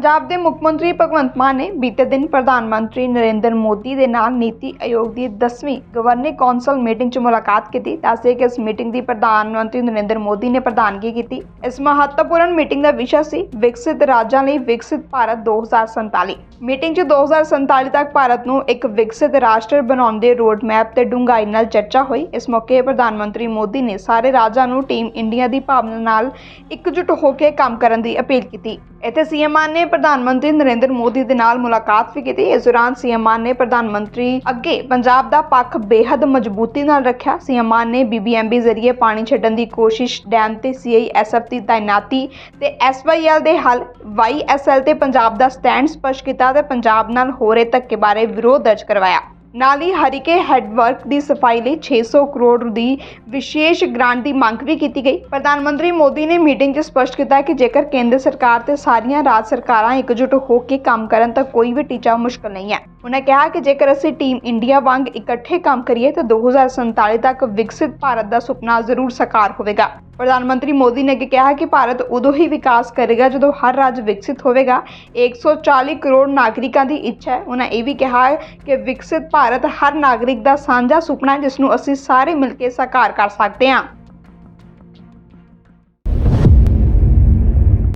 ਪੰਜਾਬ ਦੇ ਮੁੱਖ ਮੰਤਰੀ ਭਗਵੰਤ ਮਾਨ ਨੇ ਬੀਤੇ ਦਿਨ ਪ੍ਰਧਾਨ ਮੰਤਰੀ ਨਰਿੰਦਰ ਮੋਦੀ ਦੇ ਨਾਲ ਨੀਤੀ ਆਯੋਗ ਦੀ 10ਵੀਂ ਗਵਰਨਿੰਗ ਕੌਂਸਲ ਮੀਟਿੰਗ 'ਚ ਮੁਲਾਕਾਤ ਕੀਤੀ। ਦੱਸਦੇ ਕਿ ਇਸ ਮੀਟਿੰਗ ਦੀ ਪ੍ਰਧਾਨ ਮੰਤਰੀ ਨਰਿੰਦਰ ਮੋਦੀ ਨੇ ਪ੍ਰਧਾਨਗੀ ਕੀਤੀ। ਇਸ ਮਹੱਤਵਪੂਰਨ ਮੀਟਿੰਗ ਦਾ ਵਿਸ਼ਾ ਸੀ ਵਿਕਸਿਤ ਰਾਜਾਂ ਲਈ ਵਿਕਸਿਤ ਭਾਰਤ 2047 ਮੀਟਿੰਗ 'ਚ 2047 ਤੱਕ ਭਾਰਤ ਨੂੰ ਇੱਕ ਵਿਕਸਿਤ ਰਾਸ਼ਟਰ ਬਣਾਉਣ ਦੇ ਰੋਡ ਮੈਪ ਤੇ ਡੂੰਘਾਈ ਨਾਲ ਚਰਚਾ ਹੋਈ। ਇਸ ਮੌਕੇ ਪ੍ਰਧਾਨ ਮੰਤਰੀ ਮੋਦੀ ਨੇ ਸਾਰੇ ਰਾਜਾਂ ਨੂੰ ਟੀਮ ਇੰਡੀਆ ਦੀ ਭਾਵਨਾ ਨਾਲ ਇਕਜੁੱਟ ਹੋ ਕੇ ਕੰਮ ਕਰਨ ਦੀ ਅਪੀਲ ਕੀਤੀ। ਇੱਥੇ ਸੀਐਮ ਮਾਨ ਨੇ ਪ੍ਰਧਾਨ ਮੰਤਰੀ ਨਰਿੰਦਰ ਮੋਦੀ ਦੇ ਨਾਲ ਮੁਲਾਕਾਤ ਵੀ ਕੀਤੀ। ਇਸ ਦੌਰਾਨ ਸੀਐਮ ਮਾਨ ਨੇ ਪ੍ਰਧਾਨ ਮੰਤਰੀ ਅੱਗੇ ਪੰਜਾਬ ਦਾ ਪੱਖ ਬੇਹੱਦ ਮਜ਼ਬੂਤੀ ਨਾਲ ਰੱਖਿਆ। ਸੀਐਮ ਮਾਨ ਨੇ ਬੀਬੀਐਮਬੀ ਜ਼ਰੀਏ ਪਾਣੀ ਛੱਡਣ ਦੀ ਕੋਸ਼ਿਸ਼ ਡੈਮ ਤੇ ਸੀਆਈਐਸਐਫ ਦੀ ਤਾਇਨਾਤੀ ਤੇ ਐਸਵਾਈਐਲ ਦੇ ਹੱਲ ਵਾਈਐਸਐਲ ਤੇ ਪੰਜਾਬ ਦਾ ਸਟੈਂਡ ਸਪਸ਼ਟ ਕੀਤਾ ਤੇ ਪੰਜਾਬ ਨਾਲ ਹੋ ਰਹੇ ਧੱਕੇ ਬਾਰੇ ਵਿਰੋਧ ਦਰਜ ਕਰਵਾਇਆ। ਨਾਲ ਹੀ ਹਰੀਕੇ ਹੈਡਵਰਕ ਦੀ ਸਫ਼ਾਈ ਲਈ 600 ਕਰੋੜ ਦੀ ਵਿਸ਼ੇਸ਼ ਗ੍ਰਾਂਟ ਦੀ ਮੰਗ ਵੀ ਕੀਤੀ ਗਈ। ਪ੍ਰਧਾਨ ਮੰਤਰੀ ਮੋਦੀ ਨੇ ਮੀਟਿੰਗ 'ਚ ਸਪਸ਼ਟ ਕੀਤਾ ਕਿ ਜੇਕਰ ਕੇਂਦਰ ਸਰਕਾਰ ਤੇ ਸਾਰੀਆਂ ਰਾਜ ਸਰਕਾਰਾਂ ਇਕਜੁੱਟ ਹੋ ਕੇ ਕੰਮ ਕਰਨ ਤਾਂ ਕੋਈ ਵੀ ਟੀਚਾ ਮੁਸ਼ਕਲ ਨਹੀਂ ਹੈ। ਉਹਨਾਂ ਕਿਹਾ ਕਿ ਜੇਕਰ ਅਸੀਂ ਟੀਮ ਇੰਡੀਆ ਵਾਂਗ ਇਕੱਠੇ ਕੰਮ ਕਰੀਏ ਤਾਂ 2047 ਤੱਕ ਵਿਕਸਿਤ ਭਾਰਤ ਦਾ ਸੁਪਨਾ ਜ਼ਰੂਰ ਸਾਕਾਰ ਹੋਵੇਗਾ। ਪ੍ਰਧਾਨ ਮੰਤਰੀ ਮੋਦੀ ਨੇ ਅੱਗੇ ਕਿਹਾ ਕਿ ਭਾਰਤ ਉਦੋਂ ਹੀ ਵਿਕਾਸ ਕਰੇਗਾ ਜਦੋਂ ਹਰ ਰਾਜ ਵਿਕਸਿਤ ਹੋਵੇਗਾ। 140 ਕਰੋੜ ਨਾਗਰਿਕਾਂ ਦੀ ਇੱਛਾ ਹੈ। ਉਹਨਾਂ ਇਹ ਵੀ ਕਿਹਾ ਕਿ ਵਿਕਸਿਤ ਭਾਰਤ ਹਰ ਨਾਗਰਿਕ ਦਾ ਸਾਂਝਾ ਸੁਪਨਾ ਹੈ, ਜਿਸ ਨੂੰ ਅਸੀਂ ਸਾਰੇ ਮਿਲ ਕੇ ਸਾਕਾਰ ਕਰ ਸਕਦੇ ਹਾਂ।